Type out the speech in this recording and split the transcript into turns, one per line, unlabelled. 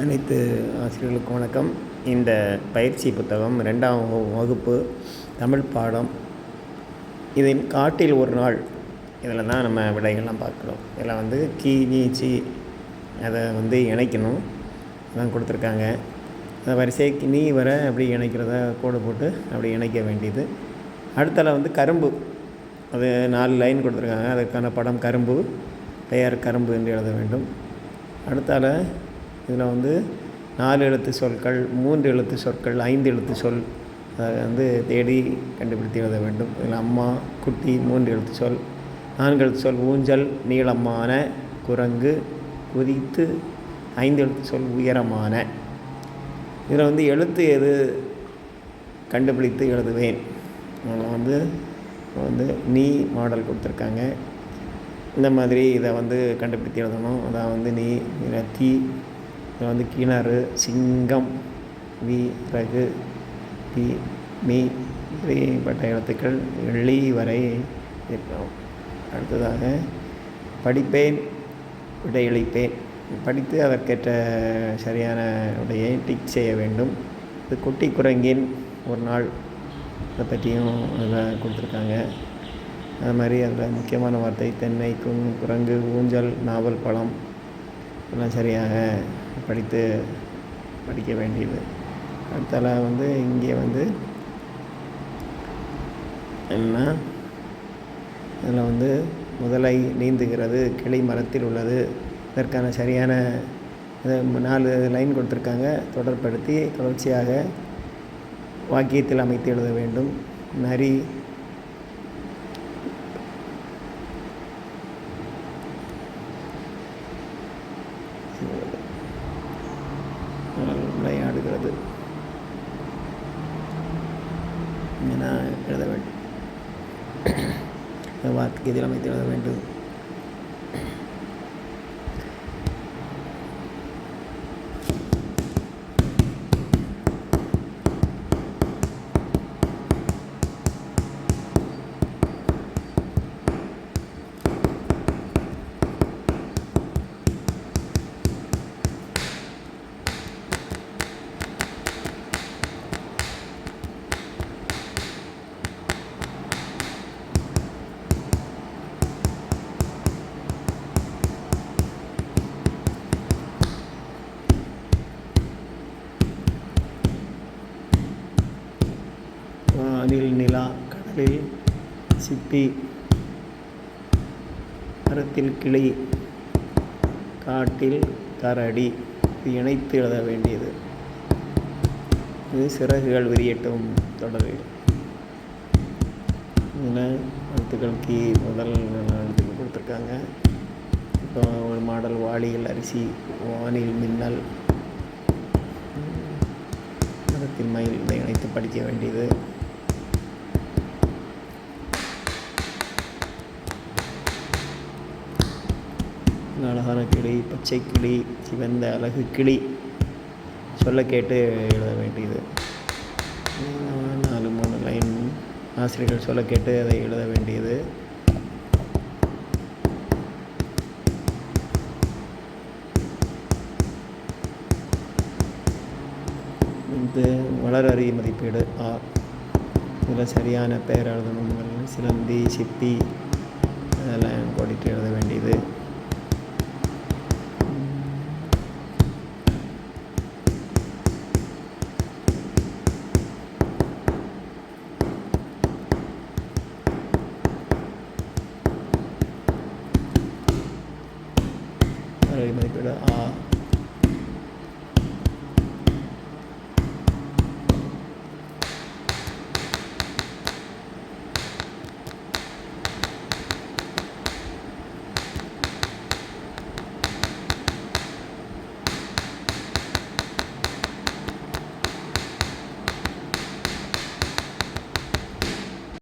அனைத்து ஆசிரியர்களுக்கும் வணக்கம். இந்த பயிற்சி புத்தகம் ரெண்டாம் வகுப்பு தமிழ் பாடம். இதில் காட்டில் ஒரு நாள் இதில் தான் நம்ம விடைகள்லாம் பார்க்குறோம். இதில் வந்து கீ நீச்சி அதை வந்து இணைக்கணும். அதான் கொடுத்துருக்காங்க. அந்த வரிசைக்கு நீ வர அப்படி இணைக்கிறத கோடு போட்டு அப்படி இணைக்க வேண்டியது. அடுத்தல வந்து கரும்பு. அது நாலு லைன் கொடுத்துருக்காங்க. அதுக்கான படம் கரும்பு பெயர் கரும்பு என்று எழுத வேண்டும். அடுத்தால இதில் வந்து நாலு எழுத்து சொற்கள் மூன்று எழுத்து சொற்கள் ஐந்து எழுத்து சொல் அதை வந்து தேடி கண்டுபிடித்து எழுத வேண்டும். இதில் அம்மா குட்டி மூன்று எழுத்து சொல் நான்கு எழுத்து சொல் ஊஞ்சல் நீளமான குரங்கு குதித்து ஐந்து எழுத்து சொல் உயரமான. இதில் வந்து எழுத்து எது கண்டுபிடித்து எழுதுவேன்? அதில் வந்து வந்து நீ மாடல் கொடுத்துருக்காங்க. இந்த மாதிரி இதை வந்து கண்டுபிடித்து எழுதணும். அதான் வந்து நீ தீ வந்து கிணறு சிங்கம் வி ரகு பி மீ இப்படிப்பட்ட எழுத்துக்கள் எள்ளி வரை இருக்கும் அடுத்ததாக படிப்பேன் விடையளிப்பேன். படித்து அதற்கேற்ற சரியான உடையை டிக் செய்ய வேண்டும். இது குட்டி குரங்கின் ஒரு நாள் அதை பற்றியும் அதில் கொடுத்துருக்காங்க. அது மாதிரி அதில் முக்கியமான வார்த்தை தென்னை குங் குரங்கு ஊஞ்சல் நாவல் பழம். எல்லாம் சரியாக படித்து படிக்க வேண்டியது. அடுத்தால வந்து இங்கே வந்து என்ன? இதில் வந்து முதலை நீந்துகிறது கிளை மரத்தில் உள்ளது. இதற்கான சரியான நாலு லைன் கொடுத்துருக்காங்க. தொடர்படுத்தி தொடர்ச்சியாக வாக்கியத்தில் அமைத்து எழுத வேண்டும். நரி விளையாடுகிறது. என எழுத வேண்டும். வாக்கியத்தில் அமைத்து எழுத வேண்டும்? கடலில் சிப்பி மரத்தில் கிளி காட்டில் கரடி இது இணைத்து எழுத வேண்டியது. இது சிறகுகள் விரியட்டும் தொடரில் இதில் எழுத்துக்கள் முதல் எழுத்துக்கள் கொடுத்துருக்காங்க. இப்போ ஒரு மாடல் வாளியில் அரிசி வானில் மின்னல். மரத்தில் மயில் இதை இணைத்து படிக்க வேண்டியது. அழகான கிளி பச்சை கிளி சிவந்த அழகு கிளி. சொல்ல கேட்டு எழுத வேண்டியது. நாலு மூணு லைன் ஆசிரியர்கள் சொல்ல கேட்டு அதை எழுத வேண்டியது. இது வளரறி மதிப்பீடு. ஆ. இதில் சரியான பெயர் எழுதணும் சிலந்தி சிப்பி அதெல்லாம் கோடிட்டு எழுத வேண்டியது. வளரறி மதிப்பீடு ஆ